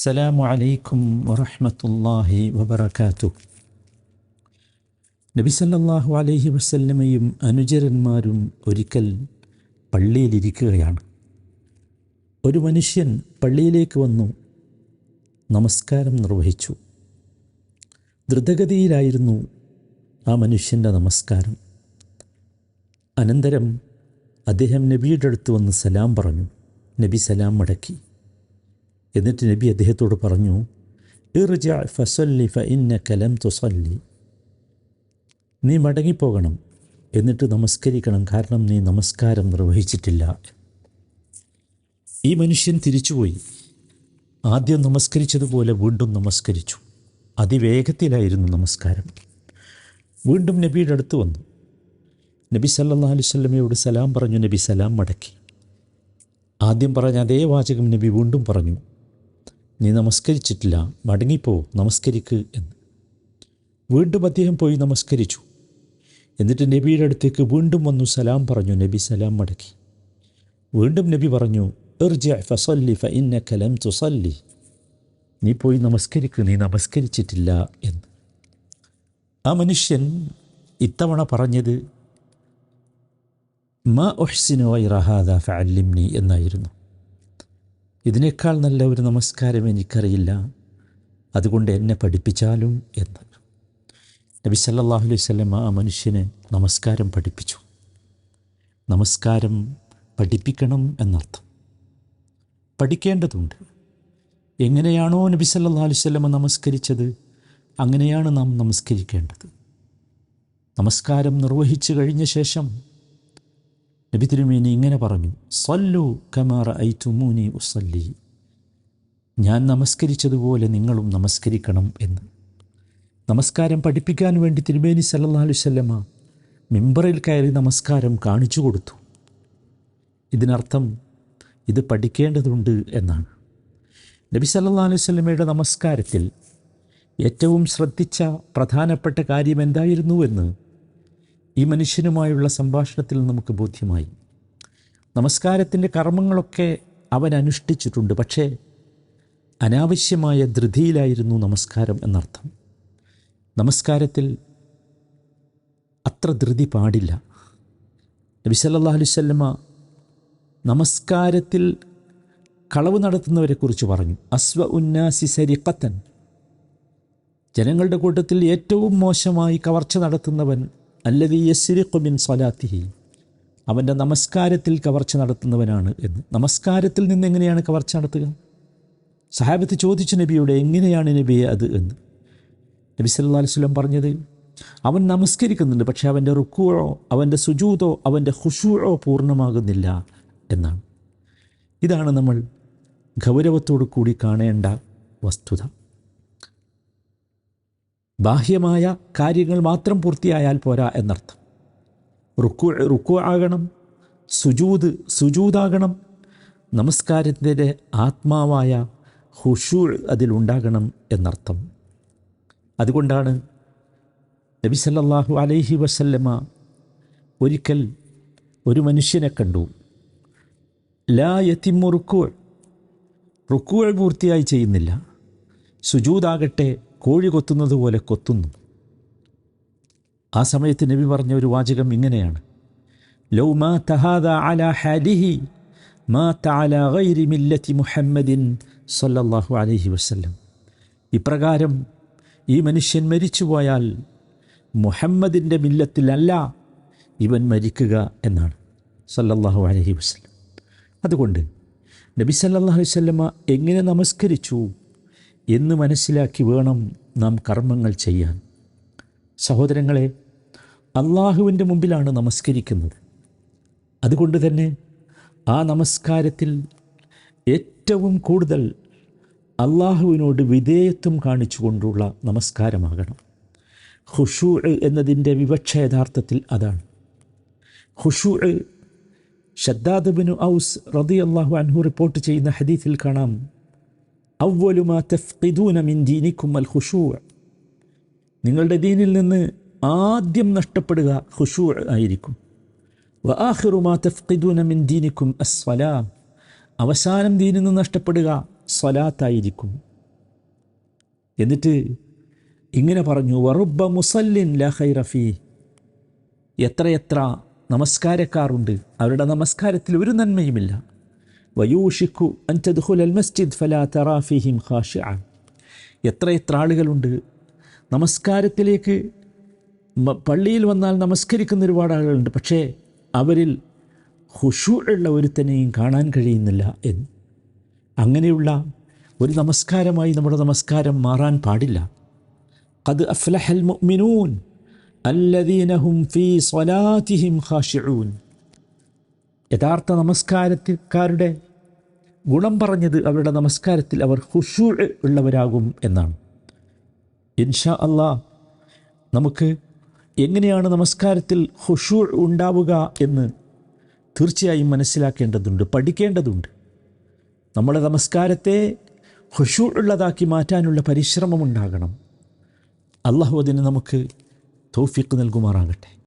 അസ്സലാമു അലൈക്കും വറഹമത്തല്ലാഹി നബി നബിസല്ലാഹു അലൈഹി വസല്ലമയും അനുചരന്മാരും ഒരിക്കൽ പള്ളിയിലിരിക്കുകയാണ്. ഒരു മനുഷ്യൻ പള്ളിയിലേക്ക് വന്നു നമസ്കാരം നിർവഹിച്ചു. ദ്രുതഗതിയിലായിരുന്നു ആ മനുഷ്യന്റെ നമസ്കാരം. അനന്തരം അദ്ദേഹം നബിയുടെ അടുത്ത് വന്ന് സലാം പറഞ്ഞു. നബി സലാം മടക്കി. എന്നിട്ട് നബി അദ്ദേഹത്തോട് പറഞ്ഞു നീ മടങ്ങിപ്പോകണം. എന്നിട്ട് നമസ്കരിക്കണം. കാരണം നീ നമസ്കാരം നിർവഹിച്ചിട്ടില്ല. ഈ മനുഷ്യൻ തിരിച്ചുപോയി. ആദ്യം നമസ്കരിച്ചതുപോലെ വീണ്ടും നമസ്കരിച്ചു. അതിവേഗത്തിലായിരുന്നു നമസ്കാരം. വീണ്ടും നബിയുടെ അടുത്ത് വന്നു. നബി സല്ലാ അലുസല്ലമയോട് സലാം പറഞ്ഞു. നബി സലാം മടക്കി. ആദ്യം പറഞ്ഞ അതേ വാചകം നബി വീണ്ടും പറഞ്ഞു. നീ നമസ്കരിച്ചിട്ടില്ല മടങ്ങിപ്പോ നമസ്കരിക്ക് എന്ന്. വീണ്ടും അദ്ദേഹം പോയി നമസ്കരിച്ചു. എന്നിട്ട് നബിയുടെ അടുത്തേക്ക് വീണ്ടും വന്നു സലാം പറഞ്ഞു നബി സലാം മടക്കി. വീണ്ടും നബി പറഞ്ഞു നീ പോയി നമസ്കരിക്ക് നീ നമസ്കരിച്ചിട്ടില്ല എന്ന്. ആ മനുഷ്യൻ ഇത്തവണ പറഞ്ഞത് മ ഒഹ്സിനോ ഇറഹാദ ഫഅല്ലിംനി എന്നായിരുന്നു. ഇതിനേക്കാൾ നല്ല ഒരു നമസ്കാരം എനിക്കറിയില്ല. അതുകൊണ്ട് എന്നെ പഠിപ്പിച്ചാലും എന്ന്. നബി സല്ലാഹു അലൈഹി സ്വലം ആ മനുഷ്യന് നമസ്കാരം പഠിപ്പിച്ചു. നമസ്കാരം പഠിപ്പിക്കണം എന്നർത്ഥം. പഠിക്കേണ്ടതുണ്ട്. എങ്ങനെയാണോ നബി സല്ലാ അലൈഹി സ്വലമ നമസ്കരിച്ചത് അങ്ങനെയാണ് നാം നമസ്കരിക്കേണ്ടത്. നമസ്കാരം നിർവഹിച്ചു കഴിഞ്ഞ ശേഷം നബി തിരുമേനി ഇങ്ങനെ പറഞ്ഞു സല്ലു കമാറ ഐറ്റുമൂനി ഉസല്ലി. ഞാൻ നമസ്കരിച്ചതുപോലെ നിങ്ങളും നമസ്കരിക്കണം എന്ന്. നമസ്കാരം പഠിപ്പിക്കാൻ വേണ്ടി തിരുമേനി സല്ലല്ലാഹു അലൈഹി വസല്ലമ മിമ്പറിൽ കയറി നമസ്കാരം കാണിച്ചു കൊടുത്തു. ഇതിനർത്ഥം ഇത് പഠിക്കേണ്ടതുണ്ട് എന്നാണ്. നബി സല്ലാ അലൈഹി വസല്ലമയുടെ നമസ്കാരത്തിൽ ഏറ്റവും ശ്രദ്ധിച്ച പ്രധാനപ്പെട്ട കാര്യം എന്തായിരുന്നുവെന്ന് ഈ മനുഷ്യനുമായുള്ള സംഭാഷണത്തിൽ നമുക്ക് ബോധ്യമായി. നമസ്കാരത്തിന്റെ കർമ്മങ്ങളൊക്കെ അവൻ അനുഷ്ഠിച്ചിട്ടുണ്ട്. പക്ഷേ അനാവശ്യമായ ധൃതിയിലായിരുന്നു നമസ്കാരം എന്നർത്ഥം. നമസ്കാരത്തിൽ അത്ര ധൃതി പാടില്ല. നബി നമസ്കാരത്തിൽ കളവ് നടത്തുന്നവരെക്കുറിച്ച് പറഞ്ഞു. അസ്വ ഉന്നാസി സരിഖത്തൻ. ജനങ്ങളുടെ കൂട്ടത്തിൽ ഏറ്റവും മോശമായി കവർച്ച നടത്തുന്നവൻ അല്ലതി യസ്രിഖുബിൻ സ്വലാത്തിഹി. അവന്റെ നമസ്കാരത്തിൽ കവർച്ച നടത്തുന്നവനാണ് എന്ന്. നമസ്കാരത്തിൽ നിന്ന് എങ്ങനെയാണ് കവർച്ച നടത്തുക? സഹാബത്ത് ചോദിച്ചു നബിയോട് എങ്ങനെയാണ് നബിയെ അത്? എന്ന്. നബി സല്ലാ അലുസ്ലം പറഞ്ഞത് അവൻ നമസ്കരിക്കുന്നുണ്ട് പക്ഷേ അവന്റെ റുക്കുവോ അവന്റെ സുജൂതോ അവന്റെ ഹുഷൂഴോ പൂർണമാകുന്നില്ല എന്നാണ്. ഇതാണ് നമ്മൾ ഗൗരവത്തോടു കൂടി കാണേണ്ട വസ്തുത. ബാഹ്യമായ കാര്യങ്ങൾ മാത്രം പൂർത്തിയായാൽ പോരാ എന്നർത്ഥം. റുക്കു റുക്കു ആകണം സുജൂത് സുജൂതാകണം നമസ്കാരത്തിന്റെ ആത്മാവായ ഹുഷൂ അതിലുണ്ടാകണം എന്നർത്ഥം. അതുകൊണ്ടാണ് നബി സല്ലാഹു അലൈഹി വസല്ലമ ഒരിക്കൽ ഒരു മനുഷ്യനെ കണ്ടു. ലാ യത്തിമ്മു റുക്കുവൾ റുക്കുവൾ പൂർത്തിയായി ചെയ്യുന്നില്ല. സുജൂതാകട്ടെ കോഴി കൊത്തുന്നത് പോലെ കൊത്തുന്നു. ആ സമയത്ത് നബി പറഞ്ഞ ഒരു വാചകം ഇങ്ങനെയാണ്. ഗൈരി മില്ലത്തി മുഹമ്മദിൻ അലൈഹി ഇപ്രകാരം ഈ മനുഷ്യൻ മരിച്ചുപോയാൽ മുഹമ്മദിന്റെ മില്ലത്തിലല്ല ഇവൻ മരിക്കുക എന്നാണ്. സല്ലല്ലാഹു അലഹി വസ്ലം അതുകൊണ്ട് നബി സല്ലാ അലൈഹി വസല്ലമ എങ്ങനെ നമസ്കരിച്ചു? എന്ന് മനസ്സിലാക്കി വേണം നാം കർമ്മങ്ങൾ ചെയ്യാൻ. സഹോദരങ്ങളെ അള്ളാഹുവിന്റെ മുമ്പിലാണ് നമസ്കരിക്കുന്നത്. അതുകൊണ്ട് തന്നെ ആ നമസ്കാരത്തിൽ ഏറ്റവും കൂടുതൽ അള്ളാഹുവിനോട് വിധേയത്വം കാണിച്ചുകൊണ്ടുള്ള നമസ്കാരമാകണം. ഹുഷൂ എന്നതിന്റെ വിവക്ഷ യഥാർത്ഥത്തിൽ അതാണ്. ഹുഷൂ ഷദ്ദാദബിനു ഔസ് റതി അള്ളാഹു അൻഹു റിപ്പോർട്ട് ചെയ്യുന്ന ഹദീഫിൽ കാണാം. അവ്വലു മാ തഫ്ഖിദൂന മിൻ ദീനിക്കും അൽ ഖുഷൂ നിങ്ങളുടെ ദീനിൽ നിന്ന് ആദ്യം നഷ്ടപ്പെടുക ഖുഷൂ ആയിരിക്കും. വ തഫ്ഖിദൂന മിൻ ദീനിക്കും അസ്സലാം. അവസാനം ദീനിൽ നിന്ന് നഷ്ടപ്പെടുക സ്വലാത്തായിരിക്കും. എന്നിട്ട് ഇങ്ങനെ പറഞ്ഞു വറുബ മുസല്ലിൻ ലഹൈ റഫീ എത്രയെത്ര നമസ്കാരക്കാറുണ്ട് അവരുടെ നമസ്കാരത്തിൽ ഒരു നന്മയുമില്ല. വയൂഷിക്കു അൻതദ്ഹുലൽ മസ്ജിദ് ഫലാ തറാഫിഹിം എത്ര എത്ര ആളുകളുണ്ട്. നമസ്കാരത്തിലേക്ക് പള്ളിയിൽ വന്നാൽ നമസ്കരിക്കുന്ന ഒരുപാട് ആളുകളുണ്ട്. പക്ഷേ അവരിൽ ഹുഷൂറുള്ള ഒരുത്തനെയും കാണാൻ കഴിയുന്നില്ല എന്ന്. അങ്ങനെയുള്ള ഒരു നമസ്കാരമായി നമ്മുടെ നമസ്കാരം മാറാൻ പാടില്ല. അത് അഫ്ലഹൽ മുഅ്മിനൂൻ അല്ലദീനഹും ഫീ സ്വലാത്തിഹിം ഖാഷിഊൻ. യഥാർത്ഥ നമസ്കാരക്കാരുടെ ഗുണം പറഞ്ഞത് അവരുടെ നമസ്കാരത്തിൽ അവർ ഹുഷൂ ഉള്ളവരാകും എന്നാണ്. ഇൻഷാ അള്ളാ നമുക്ക് എങ്ങനെയാണ് നമസ്കാരത്തിൽ ഹുഷൂ ഉണ്ടാവുക എന്ന് തീർച്ചയായും മനസ്സിലാക്കേണ്ടതുണ്ട് പഠിക്കേണ്ടതുണ്ട്. നമ്മുടെ നമസ്കാരത്തെ ഹുഷൂ ഉള്ളതാക്കി മാറ്റാനുള്ള പരിശ്രമമുണ്ടാകണം അള്ളാഹു അതിന് നമുക്ക് തോഫിക്ക് നൽകുമാറാകട്ടെ.